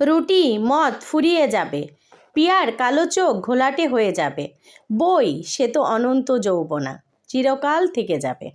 রুটি, মদ ফুরিয়ে যাবে। পিয়ার কালো চোখ ঘোলাটে হয়ে যাবে। বই, সে তো অনন্ত যৌবনা, চিরকাল থেকে যাবে।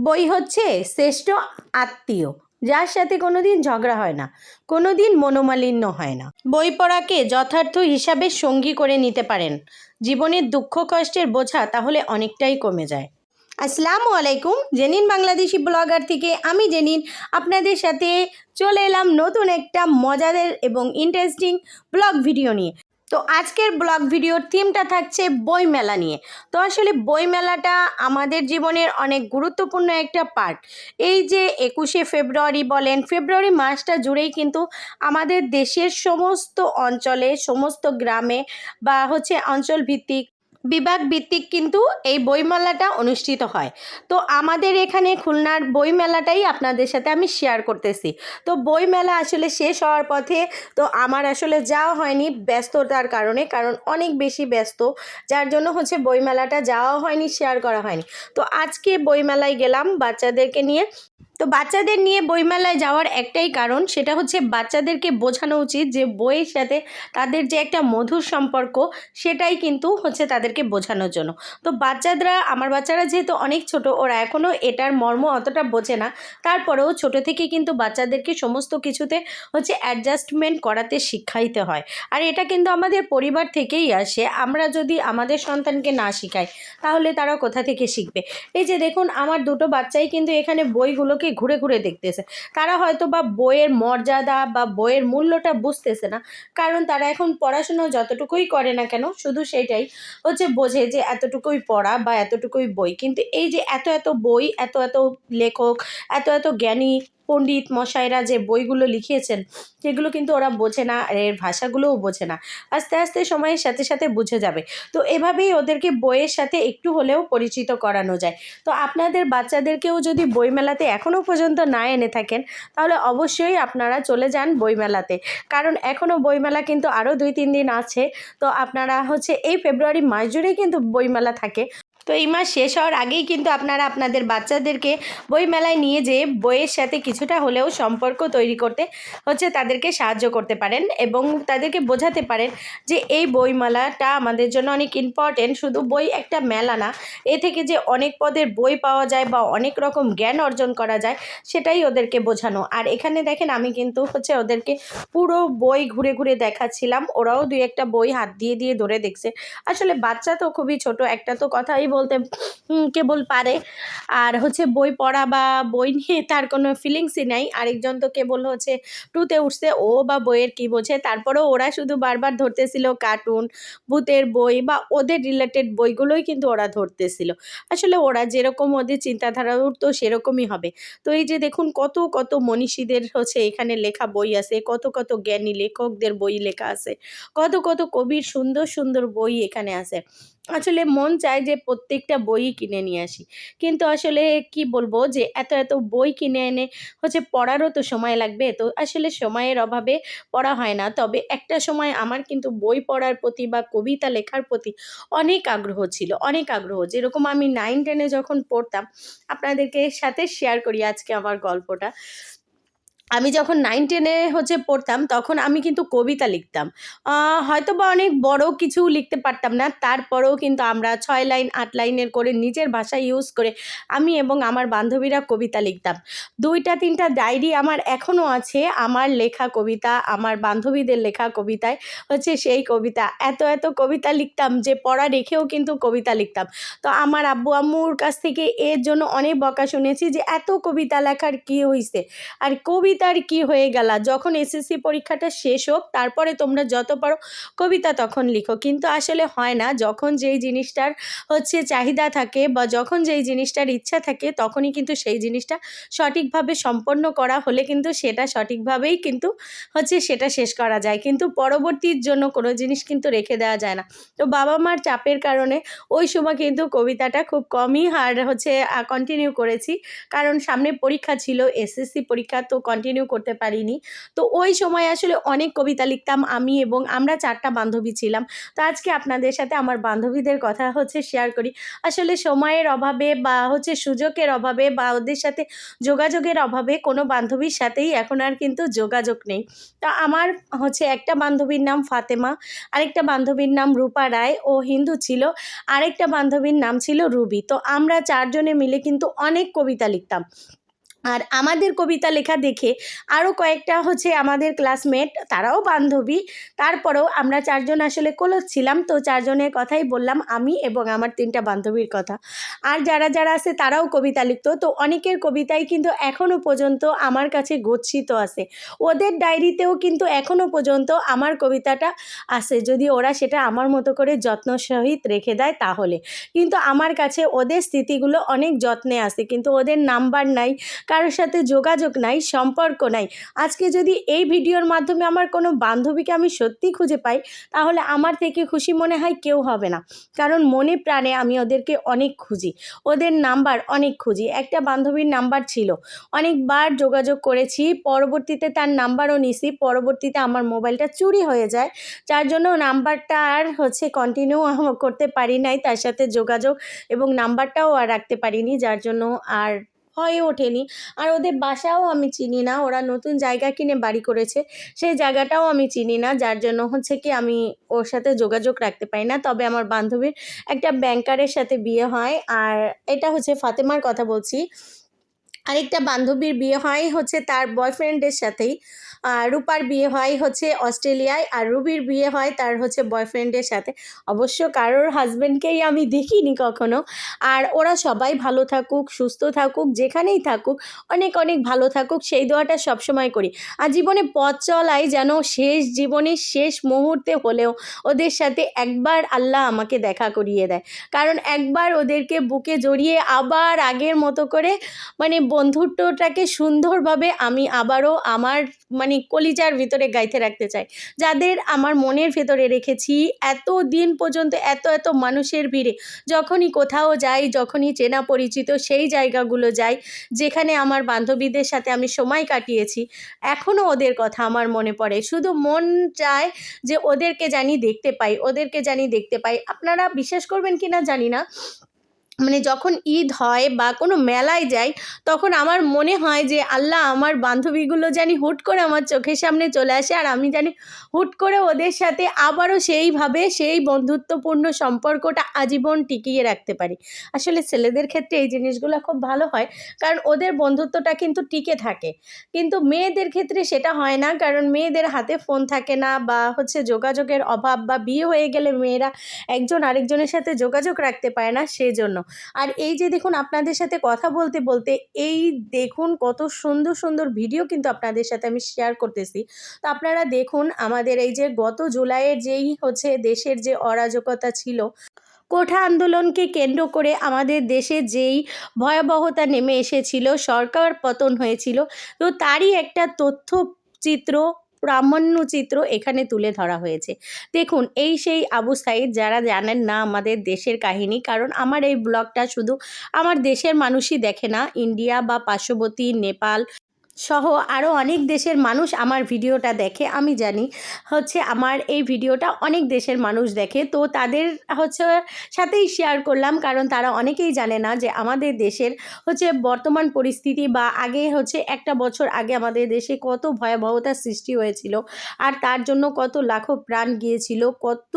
বই হচ্ছে শ্রেষ্ঠ আত্মীয়, যার সাথে কোনোদিন ঝগড়া হয় না, কোনোদিন মনোমালিন্য হয় না। বই পড়াকে যথার্থ হিসাবে সঙ্গী করে নিতে পারেন। জীবনের দুঃখ কষ্টের বোঝা তাহলে অনেকটাই কমে যায়। আসসালামু আলাইকুম, জেনিন বাংলাদেশি ব্লগার থেকে আমি জেনিন। আপনাদের সাথে চলে এলাম নতুন একটা মজাদার এবং ইন্টারেস্টিং ব্লগ ভিডিও নিয়ে। তো আজকের ব্লগ ভিডিওর থিমটা থাকছে বই মেলা নিয়ে। তো আসলে বই মেলাটা আমাদের জীবনের অনেক গুরুত্বপূর্ণ একটা পার্ট এই যে একুশে ফেব্রুয়ারি বলেন, ফেব্রুয়ারি মাসটা জুড়েই কিন্তু আমাদের দেশের সমস্ত অঞ্চলে, সমস্ত গ্রামে বা হচ্ছে অঞ্চল ভিত্তিক বিভাগ ভিত্তিক কিন্তু এই বইমেলাটা অনুষ্ঠিত হয়। তো আমাদের এখানে খুলনার বইমেলাটাই আপনাদের সাথে আমি শেয়ার করতেছি। তো বইমেলা আসলে শেষ হওয়ার পথে তো আমার আসলে যাওয়া হয়নি ব্যস্ততার কারণে, কারণ অনেক বেশি ব্যস্ত। যার জন্য হচ্ছে বইমেলাটা যাওয়া হয়নি শেয়ার করা হয়নি। তো আজকে বইমেলায় গেলাম বাচ্চাদেরকে নিয়ে। তো বাচ্চাদের নিয়ে বইমেলায় যাওয়ার একটাই কারণ সেটা হচ্ছে বাচ্চাদেরকে বোঝানো উচিত যে বইয়ের সাথে তাদের যে একটা মধুর সম্পর্ক, সেটাই কিন্তু হচ্ছে তাদেরকে বোঝানোর জন্য। তো বাচ্চারা, আমার বাচ্চারা যেহেতু অনেক ছোট, ওরা এখনও এটার মর্ম অতটা বোঝে না। তারপরেও ছোট থেকে কিন্তু বাচ্চাদেরকে সমস্ত কিছুতে হচ্ছে অ্যাডজাস্টমেন্ট করাতে শিখাইতে হয়। আর এটা কিন্তু আমাদের পরিবার থেকেই আসে। আমরা যদি আমাদের সন্তানকে না শিখাই, তাহলে তারা কোথা থেকে শিখবে? এই যে দেখুন, আমার দুটো বাচ্চাই কিন্তু এখানে বইগুলোকে ঘুরে ঘুরে দেখতেছে। তারা হয়তো বা বইয়ের মর্যাদা বা বইয়ের মূল্যটা বুঝতেছে না। কারণ তারা এখন পড়াশুনো যতটুকুই করে না কেন, শুধু সেটাই হচ্ছে বোঝে যে এতটুকুই পড়া বা এতটুকুই বই। কিন্তু এই যে এত এত বই, এত এত লেখক, এত এত জ্ঞানী পণ্ডিত মশাইরা যে বইগুলো লিখিয়েছেন, সেগুলো কিন্তু ওরা বোঝে না, এর ভাষাগুলোও বোঝে না। আস্তে আস্তে সময়ের সাথে সাথে বুঝে যাবে। তো এভাবেই ওদেরকে বইয়ের সাথে একটু হলেও পরিচিত করানো যায়। তো আপনাদের বাচ্চাদেরকেও যদি বইমেলাতে এখনও পর্যন্ত না এনে থাকেন, তাহলে অবশ্যই আপনারা চলে যান বইমেলাতে। কারণ এখনও বইমেলা কিন্তু আরও দুই তিন দিন আছে। তো আপনারা হচ্ছে এই ফেব্রুয়ারি মাস জুড়েই কিন্তু বইমেলা থাকে। তো এই মাস শেষ হওয়ার আগেই কিন্তু আপনারা আপনাদের বাচ্চাদেরকে বই মেলায় নিয়ে যেয়ে বইয়ের সাথে কিছুটা হলেও সম্পর্ক তৈরি করতে হচ্ছে তাদেরকে সাহায্য করতে পারেন এবং তাদেরকে বোঝাতে পারেন যে এই বইমেলাটা আমাদের জন্য অনেক ইম্পর্টেন্ট শুধু বই একটা মেলা না, এ থেকে যে অনেক পদের বই পাওয়া যায় বা অনেক রকম জ্ঞান অর্জন করা যায়, সেটাই ওদেরকে বোঝানো। আর এখানে দেখেন আমি কিন্তু হচ্ছে ওদেরকে পুরো বই ঘুরে ঘুরে দেখাচ্ছিলাম। ওরাও দুই একটা বই হাত দিয়ে দিয়ে ধরে দেখছে। আসলে বাচ্চা তো খুবই ছোট, একটা তো কথাই বলতে কেবল পারে। আর হচ্ছে বই পড়া বা বই নিয়ে তার কোনো ফিলিংসই নাই। আরেকজন তো কেবল হচ্ছে টুতে উঠছে, ও বা বইয়ের কি বোঝে? তারপরেও ওরা শুধু বারবার ধরতেছিল কার্টুন ভূতের বই বা ওদের রিলেটেড বইগুলোই কিন্তু ওরা ধরতেছিল। আসলে ওরা যেরকম ওদের চিন্তাধারা উঠতো সেরকমই হবে। তো এই যে দেখুন, কত কত মনীষীদের হচ্ছে এখানে লেখা বই আছে, কত কত জ্ঞানী লেখকদের বই লেখা আছে, কত কত কবির সুন্দর সুন্দর বই এখানে আছে। আসলে মন চায় যে প্রত্যেকটা বই কিনে নিয়ে আসি। কিন্তু আসলে কি বলব যে এত এত বই কিনে এনে হচ্ছে পড়ারও তো সময় লাগবে। তো আসলে সময়ের অভাবে পড়া হয় না। তবে একটা সময় আমার কিন্তু বই পড়ার প্রতি বা কবিতা লেখার প্রতি অনেক আগ্রহ ছিল, অনেক আগ্রহ। যেরকম আমি নাইন টেনে যখন পড়তাম, আপনাদেরকে সাথে শেয়ার করি আজকে আমার গল্পটা। আমি যখন নাইন টেনে হচ্ছে পড়তাম, তখন আমি কিন্তু কবিতা লিখতাম। হয়তো বা অনেক বড় কিছু লিখতে পারতাম না, তারপরেও কিন্তু আমরা ছয় লাইন, আট লাইনের করে নিজের ভাষা ইউজ করে আমি এবং আমার বান্ধবীরা কবিতা লিখতাম। দুইটা, তিনটা ডায়েরি আমার এখনও আছে, আমার লেখা কবিতা, আমার বান্ধবীদের লেখা কবিতায় হচ্ছে সেই কবিতা। এত এত কবিতা লিখতাম যে পড়া রেখেও কিন্তু কবিতা লিখতাম। তো আমার আব্বু আম্মুর কাছ থেকে এর জন্য অনেক বকা শুনেছি যে এত কবিতা লেখার কী হয়েছে আর কবিতার কি হয়ে গেল? যখন এসএসসি পরীক্ষাটা শেষ হোক, তারপরে তোমরা যত পারো কবিতা তখন লিখো। কিন্তু আসলে হয় না। যখন যেই জিনিসটার হচ্ছে চাহিদা থাকে বা যখন যেই জিনিসটার ইচ্ছা থাকে, তখনই কিন্তু সেই জিনিসটা সঠিকভাবে সম্পন্ন করা হলে কিন্তু সেটা সঠিকভাবেই কিন্তু হচ্ছে সেটা শেষ করা যায়। কিন্তু পরবর্তীর জন্য কোনো জিনিস কিন্তু রেখে দেওয়া যায় না। তো বাবা মার চাপের কারণে ওই সময় কিন্তু কবিতাটা খুব কমই আর হচ্ছে কন্টিনিউ করেছি। কারণ সামনে পরীক্ষা ছিল এসএসসি পরীক্ষা, তো কন্টিনিউ কন্টিনিউ করতে পারিনি। তো ওই সময় আসলে অনেক কবিতা লিখতাম আমি এবং আমরা চারটা বান্ধবী ছিলাম। তো আজকে আপনাদের সাথে আমার বান্ধবীদের কথা হচ্ছে শেয়ার করি। আসলে সময়ের অভাবে বা হচ্ছে সুযোগের অভাবে বা ওদের সাথে যোগাযোগের অভাবে কোনো বান্ধবীর সাথেই এখন আর কিন্তু যোগাযোগ নেই। তা আমার হচ্ছে একটা বান্ধবীর নাম ফাতেমা, আরেকটা বান্ধবীর নাম রূপা রায়, ও হিন্দু ছিল। আরেকটা বান্ধবীর নাম ছিল রুবি। তো আমরা চারজনে মিলে কিন্তু অনেক কবিতা লিখতাম। আর আমাদের কবিতা লেখা দেখে আরও কয়েকটা হচ্ছে আমাদের ক্লাসমেট তারাও বান্ধবী। তারপরেও আমরা চারজন আসলে কলস ছিলাম, তো চারজনের কথাই বললাম, আমি এবং আমার তিনটা বান্ধবীর কথা। আর যারা যারা আছে, তারাও কবিতা লিখতো। তো অনেকের কবিতাই কিন্তু এখনও পর্যন্ত আমার কাছে গচ্ছিত আছে। ওদের ডায়েরিতেও কিন্তু এখনও পর্যন্ত আমার কবিতাটা আছে। যদি ওরা সেটা আমার মতো করে যত্ন সহিত রেখে দেয়, তাহলে। কিন্তু আমার কাছে ওদের স্মৃতিগুলো অনেক যত্নে আছে। কিন্তু ওদের নাম্বার নাই। কারোর সাথে যোগাযোগ নাই, সম্পর্ক নাই। আজকে যদি এই ভিডিওর মাধ্যমে আমার কোনো বান্ধবীকে আমি সত্যি খুঁজে পাই, তাহলে আমার থেকে খুশি মনে হয় কেউ হবে না। কারণ মনে প্রাণে আমি ওদেরকে অনেক খুঁজি। ওদের নাম্বার অনেক খুঁজি। একটা বান্ধবীর নাম্বার ছিল। অনেকবার যোগাযোগ করেছি, পরবর্তীতে তার নাম্বারও নিছি, পরবর্তীতে আমার মোবাইলটা চুরি হয়ে যায়। যার জন্য নাম্বারটা আর হচ্ছে কন্টিনিউ করতে পারি নাই, তার সাথে যোগাযোগ এবং নাম্বারটাও আর রাখতে পারিনি, যার জন্য আর হয়ে ওঠেনি। আর ওদের বাসাও আমি চিনি না। ওরা নতুন জায়গা কিনে বাড়ি করেছে। সেই জায়গাটাও আমি চিনি না। যার জন্য হচ্ছে কি আমি ওর সাথে যোগাযোগ রাখতে পারি না। তবে আমার বান্ধবীর একটা ব্যাংকারের সাথে বিয়ে হয়। আর এটা হচ্ছে ফাতেমার কথা বলছি। আরেকটা বান্ধবীর বিয়ে হয় হচ্ছে তার বয়ফ্রেন্ডের সাথেই। রূপার বিয়ে হয় হচ্ছে অস্ট্রেলিয়ায় আর রুবির বিয়ে হয় তার হচ্ছে বয়ফ্রেন্ডের সাথে। অবশ্য কারোর হাজব্যান্ডকেই আমি দেখিনি কখনো। আর ওরা সবাই ভালো থাকুক, সুস্থ থাকুক, যেখানেই থাকুক, অনেক অনেক ভালো থাকুক, সেই দোয়াটা সবসময় করি। আর জীবনে পথ চলাই যেন শেষ, জীবনের শেষ মুহূর্তে হলেও ওদের সাথে একবার আল্লাহ আমাকে দেখা করিয়ে দেয়। কারণ একবার ওদেরকে বুকে জড়িয়ে আবার আগের মতো করে মানে বন্ধুত্বটাকে সুন্দরভাবে আমি আবারও আমার মানে কলিজার ভিতরে গাইতে রাখতে চাই। যাদের আমার মনের ভেতরে রেখেছি, এত দিন পর্যন্ত এত এত মানুষের ভিড়ে, যখনই কোথাও যাই, যখনই চেনা পরিচিত সেই জায়গাগুলো যাই, যেখানে আমার বান্ধবীদের সাথে আমি সময় কাটিয়েছি এখনও ওদের কথা আমার মনে পড়ে। শুধু মন চায় যে ওদেরকে জানি দেখতে পাই, ওদেরকে জানি দেখতে পাই। আপনারা বিশ্বাস করবেন কি না জানি না মানে যখন ঈদ হয় বা কোনো মেলায় যাই, তখন আমার মনে হয় যে, আল্লাহ আমার বান্ধবীগুলো জানি হুট করে আমার চোখের সামনে চলে আসে আর আমি জানি হুট করে ওদের সাথে আবারও সেইভাবে সেই বন্ধুত্বপূর্ণ সম্পর্কটা আজীবন টিকিয়ে রাখতে পারি। আসলে ছেলেদের ক্ষেত্রে এই জিনিসগুলো খুব ভালো হয়, কারণ ওদের বন্ধুত্বটা কিন্তু টিকে থাকে। কিন্তু মেয়েদের ক্ষেত্রে সেটা হয় না, কারণ মেয়েদের হাতে ফোন থাকে না বা হচ্ছে যোগাযোগের অভাব বা বিয়ে হয়ে গেলে মেয়েরা একজন আরেকজনের সাথে যোগাযোগ রাখতে পারে না, সেজন্য। আর এই যে দেখুন আপনাদের সাথে কথা বলতে বলতে এই দেখুন কত সুন্দর সুন্দর ভিডিও কিন্তু আপনাদের সাথে আমি শেয়ার করতেছি। তো আপনারা দেখুন আমাদের এই যে গত জুলাইয়ের যেই হচ্ছে দেশের যে অরাজকতা ছিল, কোঠা আন্দোলনকে কেন্দ্র করে আমাদের দেশে যেই ভয়াবহতা নেমে এসেছিল, সরকার পতন হয়েছিল, তো তারই একটা তথ্যচিত্র প্রামাণ্য চিত্র এখানে তুলে ধরা হয়েছে। দেখুন, এই সেই আবু সাইদ যারা জানেন না আমাদের দেশের কাহিনী, কারণ আমার এই ব্লগটা শুধু আমার দেশের মানুষই দেখে না। ইন্ডিয়া বা পার্শ্ববর্তী নেপাল সহ আরও অনেক দেশের মানুষ আমার ভিডিওটা দেখে, আমি জানি, হচ্ছে আমার এই ভিডিওটা অনেক দেশের মানুষ দেখে। তো তাদের হচ্ছে সাথেই শেয়ার করলাম, কারণ তারা অনেকেই জানে না যে আমাদের দেশের হচ্ছে বর্তমান পরিস্থিতি বা আগে হচ্ছে একটা বছর আগে আমাদের দেশে কত ভয়াবহতার সৃষ্টি হয়েছিল আর তার জন্য কত লাখো প্রাণ গিয়েছিল, কত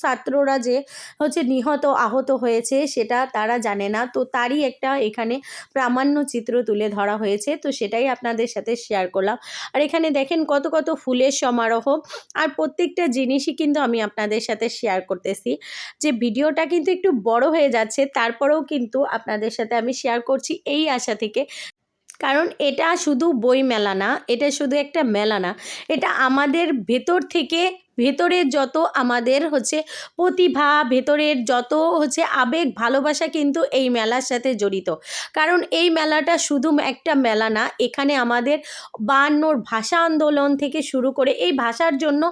ছাত্ররা যে হচ্ছে নিহত, আহত হয়েছে সেটা তারা জানে না। তো তারই একটা এখানে প্রামাণ্য চিত্র তুলে ধরা হয়েছে। তো সেটাই আপনাদের সাথে শেয়ার করলাম। আর এখানে দেখেন কত কত ফুলের সমারোহ। আর প্রত্যেকটা জিনিসই কিন্তু আমি আপনাদের সাথে শেয়ার করতেছি। যে ভিডিওটা কিন্তু একটু বড় হয়ে যাচ্ছে, তারপরেও কিন্তু আপনাদের সাথে আমি শেয়ার করছি এই আশা থেকে। কারণ এটা শুধু বই মেলা না, এটা শুধু একটা মেলা না, এটা আমাদের ভেতর থেকে ভেতরের যত আমাদের হচ্ছে প্রতিভা, ভেতরের যত হচ্ছে আবেগ, ভালোবাসা কিন্তু এই মেলার সাথে জড়িত। কারণ এই মেলাটা শুধু একটা মেলা না, এখানে আমাদের বায়ান্নর ভাষা আন্দোলন থেকে শুরু করে এই ভাষার জন্য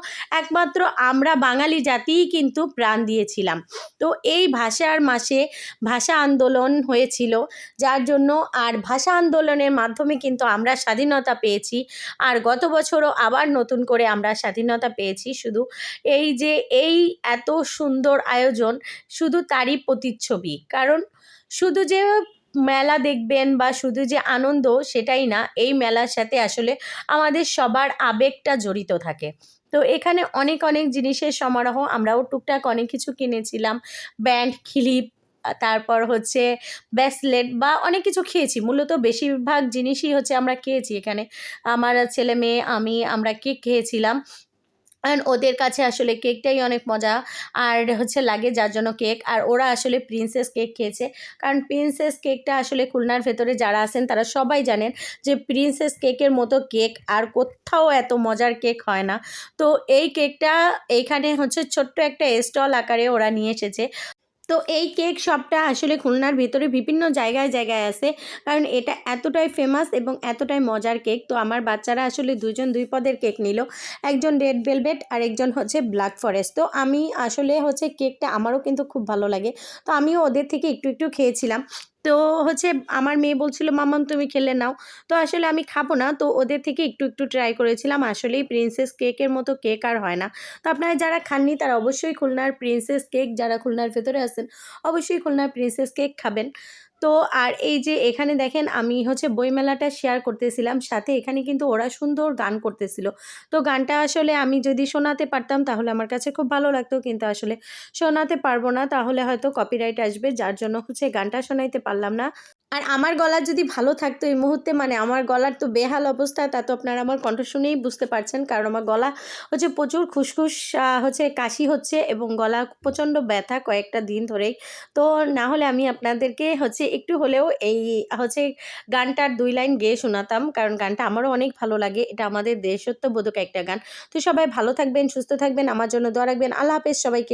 একমাত্র আমরা বাঙালি জাতিই কিন্তু প্রাণ দিয়েছিলাম। তো এই ভাষার মাসে ভাষা আন্দোলন হয়েছিল, যার জন্য আর ভাষা আন্দোলনের মাধ্যমে কিন্তু আমরা স্বাধীনতা পেয়েছি। আর গত বছরও আবার নতুন করে আমরা স্বাধীনতা পেয়েছি, শুধু এই যে এই এত সুন্দর আয়োজন শুধু তারই প্রতিচ্ছবি। কারণ শুধু যে মেলা দেখবেন বা শুধু যে আনন্দ সেটাই না, এই মেলার সাথে আসলে আমাদের সবার আবেগটা জড়িত থাকে। তো এখানে অনেক অনেক জিনিসের সমারোহ, আমরাও টুকটাক অনেক কিছু কিনেছিলাম। ব্যান্ড ক্লিপ তারপর হচ্ছে ব্যাসলেট বা অনেক কিছু খেয়েছি। মূলত বেশিরভাগ জিনিসই হচ্ছে আমরা খেয়েছি এখানে। আমার ছেলে মেয়ে, আমি আমরা কেক খেয়েছিলাম। আর ওদের কাছে আসলে কেকটাই অনেক মজা। আর হচ্ছে লাগে যার জন্য কেক। আর ওরা আসলে প্রিন্সেস কেক খেয়েছে। কারণ প্রিন্সেস কেকটা আসলে খুলনার ভেতরে যারা আছেন, তারা সবাই জানেন যে প্রিন্সেস কেকের মতো কেক আর কোথাও এত মজার কেক হয় না। তো এই কেকটা এইখানে হচ্ছে ছোট্ট একটা স্টল আকারে ওরা নিয়ে এসেছে। তো এই কেক শপটা আসলে খুলনার ভিতরে বিভিন্ন জায়গায় জায়গায় আছে। কারণ এটা এতটাই ফেমাস এবং এতটাই মজার কেক। তো আমার বাচ্চারা আসলে দুজন দুই পদের কেক নিল। একজন রেড ভেলভেট আর একজন হচ্ছে ব্ল্যাক ফরেস্ট তো আমি আসলে হচ্ছে কেকটা আমারও কিন্তু খুব ভালো লাগে। তো আমিও ওদের থেকে একটু একটু খেয়েছিলাম। তো হচ্ছে আমার মেয়ে বলছিল মামাম তুমি খেলে নাও। তো আসলে আমি খাব না। তো ওদের থেকে একটু একটু ট্রাই করেছিলাম। আসলেই প্রিন্সেস কেকের মতো কেক আর হয় না। তো আপনারা যারা খাননি, তারা অবশ্যই খুলনার প্রিন্সেস কেক যারা খুলনার ভেতরে আছেন, অবশ্যই খুলনার প্রিন্সেস কেক খাবেন। তো আর এই যে এখানে দেখেন আমি হচ্ছে বইমেলাটা শেয়ার করতেছিলাম, সাথে এখানে কিন্তু ওরা সুন্দর গান করতেছিল। তো গানটা আসলে আমি যদি শোনাতে পারতাম তাহলে আমার কাছে খুব ভালো লাগতো, কিন্তু আসলে শোনাতে পারব না, তাহলে হয়তো কপিরাইট আসবে, যার জন্য হচ্ছে গানটা শোনাইতে পারলাম না। আর আমার গলা যদি ভালো থাকতো এই মুহূর্তে মানে আমার গলার তো বেহাল অবস্থা, তা তো আপনারা আমার কণ্ঠ শুনেই বুঝতে পারছেন। কারণ আমার গলা হচ্ছে প্রচুর খুসখুস হচ্ছে কাশি হচ্ছে এবং গলা প্রচণ্ড ব্যথা কয়েকটা দিন ধরেই। তো না হলে আমি আপনাদেরকে হচ্ছে একটু হলেও এই হচ্ছে গানটার দুই লাইন গেয়ে শোনাতাম, কারণ গানটা আমারও অনেক ভালো লাগে। এটা আমাদের দেশত্ববোধক একটা গান। তো সবাই ভালো থাকবেন, সুস্থ থাকবেন, আমার জন্য দোয়া রাখবেন। আল্লাহ হাফেজ সবাইকে।